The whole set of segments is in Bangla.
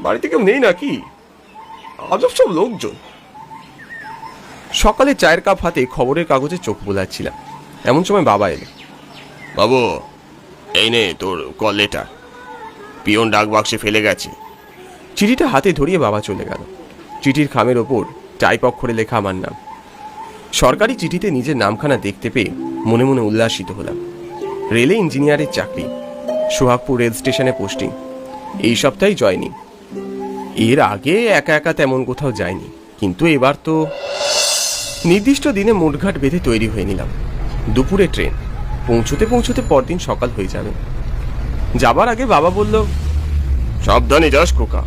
বাড়িতে কেউ নেই নাকি? আজব সব লোকজন। সকালে চায়ের কাপ হাতে খবরের কাগজে চোখ বোলাচ্ছিলাম। এমন সময় বাবা এলো। বাবু এই নে তোর কল লেটার পিয়ন ডাক বাক্সে ফেলে গেছে। চিঠিটা হাতে ধরিয়ে বাবা চলে গেল। চিঠির খামের ওপর টাইপ অক্ষরে লেখা আমার নাম। সরকারি চিঠিতে নিজের নামখানা দেখতে পেয়ে মনে মনে উল্লাসিত হলাম। রেলে ইঞ্জিনিয়ারের চাকরি সোহাগপুর রেল স্টেশনে পোস্টিং। এই সপ্তাহেই জয়নি। এর আগে একা একা তেমন কোথাও যায়নি কিন্তু এবার তো নির্দিষ্ট দিনে মোটঘাট বেঁধে তৈরি হয়ে নিলাম। দুপুরে ট্রেন পৌঁছতে পৌঁছতে পরদিন সকাল হয়ে যাবে। যাবার আগে বাবা বলল সাবধানে যাস খোকা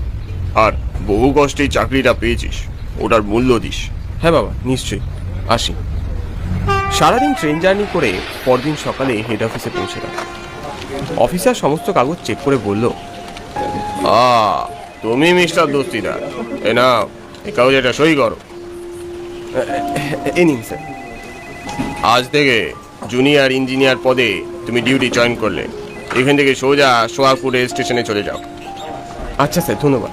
আর বহু কষ্টে চাকরিটা পেয়েছিস ওটার মূল্য দিস। হ্যাঁ বাবা নিশ্চয়ই। আসি। সারাদিন ট্রেন জার্নি করে পরদিন সকালে হেড অফিসে পৌঁছে পৌঁছলাম। অফিসার সমস্ত কাগজ চেক করে বলল আ তুমি মিস্টার দোস্তিদার এ না। এই কাগজ এটা সই করো। এ নিন স্যার। আজ থেকে জুনিয়র ইঞ্জিনিয়ার পদে তুমি ডিউটি জয়েন করলে। এখান থেকে সোজা রেল স্টেশনে চলে যাও। আচ্ছা স্যার ধন্যবাদ।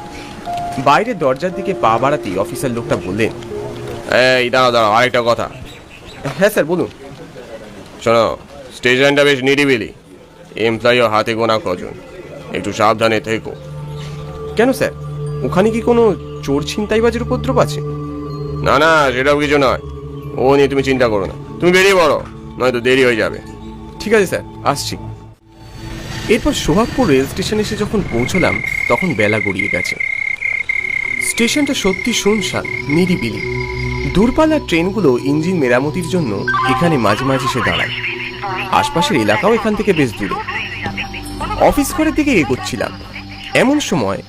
বাইরে দরজার দিকে পা বাড়াতেই অফিসার লোকটা বললেন এই দাঁড়াও দাঁড়াও আরেকটা কথা। হ্যাঁ স্যার বলুন। শোনো স্টেশনটা বেশ নিরিবিলি। এমপ্লয়িও হাতে গোনা কজন। একটু সাবধানে থেকো। কেন স্যার? ওখানে কি কোনো চোর ছিনতাইবাজের উপদ্রব আছে? না না সেটাও কিছু নয়। ও নিয়ে তুমি চিন্তা করো না। তুমি বেরিয়ে পড়ো নয়তো দেরি হয়ে যাবে। ঠিক আছে স্যার আসছি। এরপর সোহাগপুর রেল স্টেশনে এসে যখন পৌঁছলাম তখন বেলা গড়িয়ে গেছে। স্টেশনটা সত্যি শুনশান নিরিবিলি। দূরপাল্লার ট্রেনগুলো ইঞ্জিন মেরামতির জন্য এখানে মাঝে মাঝে এসে দাঁড়ায়। আশপাশের এলাকাও এখান থেকে বেশ দূরে। অফিস ঘরের দিকে এগোচ্ছিলাম। এমন সময়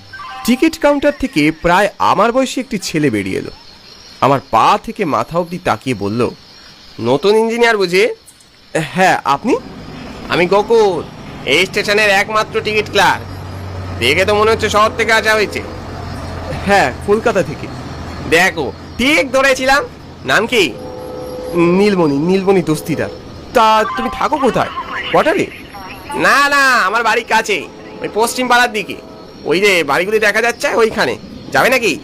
টিকিট কাউন্টার থেকে প্রায় আমার বয়সী একটি ছেলে বেরিয়ে এলো। আমার পা থেকে মাথা অবধি তাকিয়ে বলল নতুন ইঞ্জিনিয়ার বুঝি? হ্যাঁ আপনি? আমি গোকুল এই স্টেশনের একমাত্র টিকিট ক্লার্ক। দেখে তো মনে হচ্ছে শহর থেকে আসা হয়েছে। হ্যাঁ কলকাতা থেকে। দেখো ঠিক ধরেছিলাম। নাম কি? নীলমণি নীলমণি দস্তিদার। তা তুমি থাকো কোথায়? কোয়ার্টারে? না না আমার বাড়ির কাছে ওই পশ্চিম পাড়ার দিকে। ওই যে বাড়িগুলি দেখা যাচ্ছে ওইখানে। যাবে নাকি?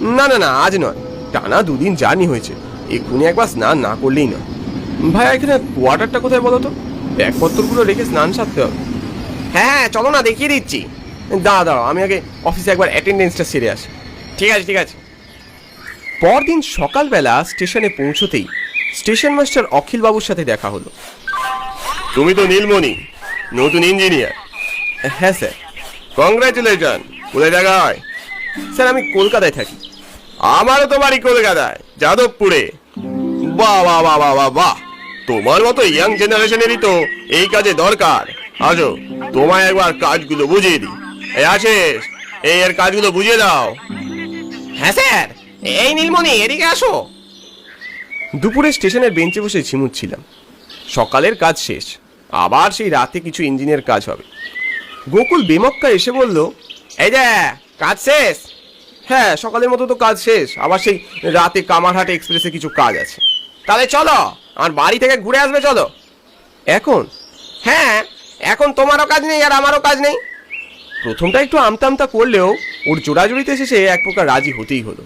না না না আজ নয়। টানা দুদিন জার্নি হয়েছে। এক্ষুনি একবার স্নান না করলেই নয়। ভাইয়া এখানে কোয়ার্টারটা কোথায় বলো তো? ব্যাগপত্রগুলো রেখে স্নান সারতে হবে। হ্যাঁ চলো না দেখিয়ে দিচ্ছি। দাঁড়া দাঁড়াও আমি আগে অফিসে একবার অ্যাটেন্ডেন্সটা সেরে আসি। ঠিক আছে ঠিক আছে। পরদিন সকালবেলা স্টেশনে পৌঁছতেই স্টেশন মাস্টার অখিল বাবুর সাথে দেখা হলো। তুমি তো নীলমণি নতুন ইঞ্জিনিয়ার। হ্যাঁ স্যার। কংগ্রাচুলেশন কোথায় জায়গায়? স্যার, আমি কলকাতায় থাকি। আমারও তো বাড়ি কলকাতায়, যাদবপুরে। বাহ বাহ বাহ বাহ বাহ তোমার মতো ইয়াং জেনারেশনেরই তো এই কাজে দরকার। আসো, তোমায় একবার কাজগুলো বুঝিয়ে দিই। এই আশেষ এই এর কাজগুলো বুঝিয়ে দাও। হ্যাঁ স্যার, এই নীলমণি, এদিকে আসো। দুপুরে স্টেশনের বেঞ্চে বসে ঝিমুচ্ছিলাম। সকালের কাজ শেষ, আবার সেই রাতে কিছু ইঞ্জিনের কাজ হবে। গোকুল বেমক্কা এসে বলল, এই যে, কাজ শেষ? হ্যাঁ সকালের মতো তো কাজ শেষ। আবার সেই রাতে কামারহাট এক্সপ্রেসে কিছু কাজ আছে। তাহলে চলো, আমার বাড়ি থেকে ঘুরে আসবে, চলো। এখন? হ্যাঁ এখন তোমারও কাজ নেই আর আমারও কাজ নেই। প্রথমটা একটু আমতা আমতা করলেও ওর জোড়াজুড়িতে শেষে এক প্রকার রাজি হতেই হলো।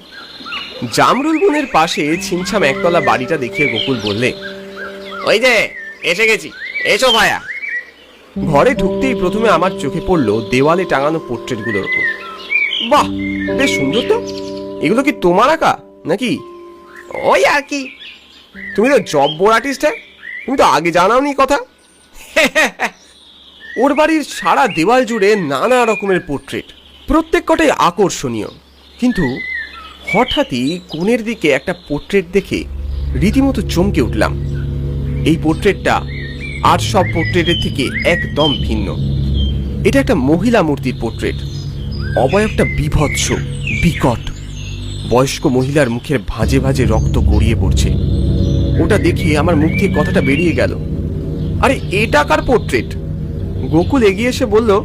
জামরুল বনের পাশে ছিমছাম একতলা বাড়িটা দেখিয়ে গোকুল বললে, ওই যে, এসে গেছি। এসো ভায়া। ঘরে ঢুকতেই প্রথমে আমার চোখে পড়ল দেওয়ালে টাঙানো পোর্ট্রেটগুলোর ওপর। বাহ, বেশ সুন্দর তো। এগুলো কি তোমার আঁকা, নাকি? ওই আর কি। তুমি তো জব্বর আর্টিস্ট হ্যাঁ? তুমি তো আগে জানাওনি কথা। ওর বাড়ির সারা দেওয়াল জুড়ে নানা রকমের পোর্ট্রেট, প্রত্যেক কটাই আকর্ষণীয়। কিন্তু হঠাৎই কোণের দিকে একটা পোর্ট্রেট দেখে রীতিমতো চমকে উঠলাম। এই পোর্ট্রেটটা আর সব পোর্ট্রেটের থেকে একদম ভিন্ন। এটা একটা মহিলা মূর্তির পোর্ট্রেট অবয়বটা বিভৎস, বিকট। বয়স্ক মহিলার মুখের ভাজে ভাজে রক্ত গড়িয়ে পড়ছে। ওটা দেখে আমার মুখ থেকে কথাটা বেরিয়ে গেল। আরে, এটা কার পোর্ট্রেট গোকুল এগিয়ে এসে বলল,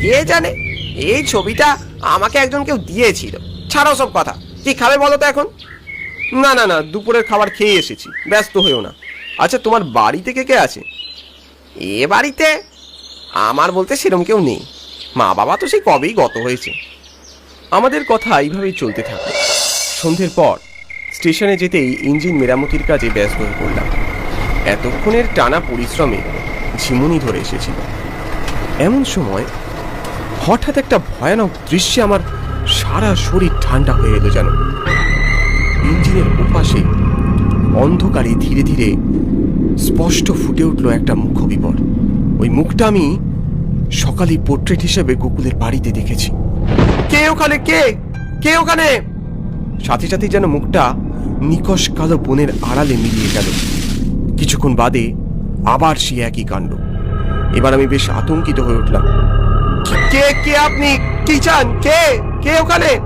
কে জানে? এই ছবিটা আমাকে একজন কেউ দিয়েছিল। ছাড়াও সব কথা। কি খাবে বলো তো এখন? না না না, দুপুরের খাবার খেয়ে এসেছি। ব্যস্ত হয়েও না। আচ্ছা তোমার বাড়িতে কে কে আছে? এ বাড়িতে আমার বলতে সেরম কেউ নেই। মা বাবা তো সেই কবেই গত হয়েছে। আমাদের কথা এইভাবেই চলতে থাকে। সন্ধ্যের পর স্টেশনে যেতেই ইঞ্জিন মেরামতির কাজে ব্যস্ত হয়ে পড়লাম। এতক্ষণের টানা পরিশ্রমে ঝিমুনি ধরে এসেছিল। এমন সময় হঠাৎ একটা ভয়ানক দৃশ্যে আমার সারা শরীর ঠান্ডা হয়ে এলো যেন। ইঞ্জিনের ওপাশে অন্ধকারে ধীরে ধীরে স্পষ্ট ফুটে উঠল একটা মুখবিবর। ওই মুখটা আমি সকালে পোর্ট্রেট হিসেবে গোকুলের বাড়িতে দেখেছি। কে ওখানে? কে? কে ওখানে? সাথে সাথে যেন মুখটা নিকশ কালো বনের আড়ালে মিলিয়ে গেল। কিছুক্ষণ বাদে আবার সে একই কাণ্ড। এবার আমি বেশ আতঙ্কিত হয়ে উঠলাম। কে কে আপনি? কি চান? কে? কে ওখানে?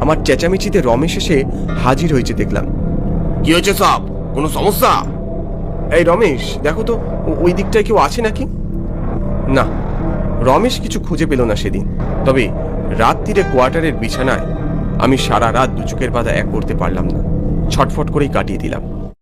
আমার চেঁচামেচিতে রমেশ এসে হাজির হয়েছে দেখলাম। কি হয়েছে সব? কোনো সমস্যা? এই রমেশ, দেখো তো ওই দিকটায় কেউ আছে নাকি? না, রমেশ কিছু খুঁজে পেল না সেদিন। তবে রাত্রিরে কোয়ার্টারের বিছানায় আমি সারা রাত দুচুকের পাতা এক করতে পারলাম না। ছটফট করেই কাটিয়ে দিলাম।